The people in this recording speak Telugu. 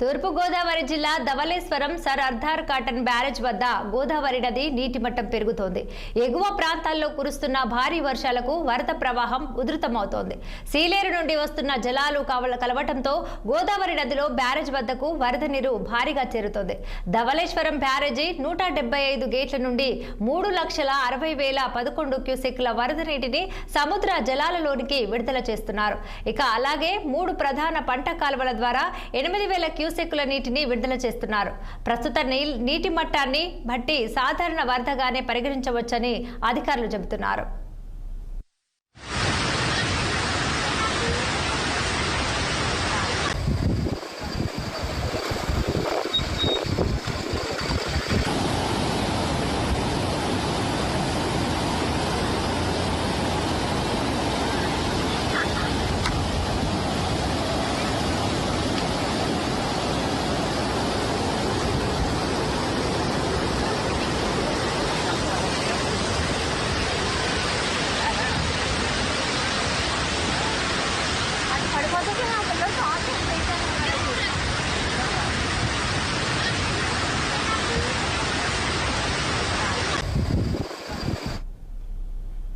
తూర్పుగోదావరి జిల్లా Dowleswaram sir Arthur Cotton barrage వద్ద గోదావరి నది నీటి మట్టం పెరుగుతోంది. ఎగువ ప్రాంతాల్లో కురుస్తున్న భారీ వర్షాలకు వరద ప్రవాహం ఉధృతమవుతోంది. సీలేరు నుండి వస్తున్న జలాలు కావల కలవటంతో గోదావరి నదిలో బ్యారేజ్ వద్దకు వరద నీరు భారీగా చేరుతోంది. ధవళేశ్వరం బ్యారేజీ నూట ఐదు గేట్ల నుండి మూడు లక్షల అరవై వేల పదకొండు క్యూసెక్ల వరద నీటిని సముద్ర జలాలలోనికి విడుదల చేస్తున్నారు. ఇక అలాగే మూడు ప్రధాన పంట కాలువల ద్వారా ఎనిమిది వేల క్యూసెక్కుల నీటిని విడుదల చేస్తున్నారు. ప్రస్తుత నీటి మట్టాన్ని బట్టి సాధారణ వరదగానే పరిగణించవచ్చని అధికారులు చెబుతున్నారు.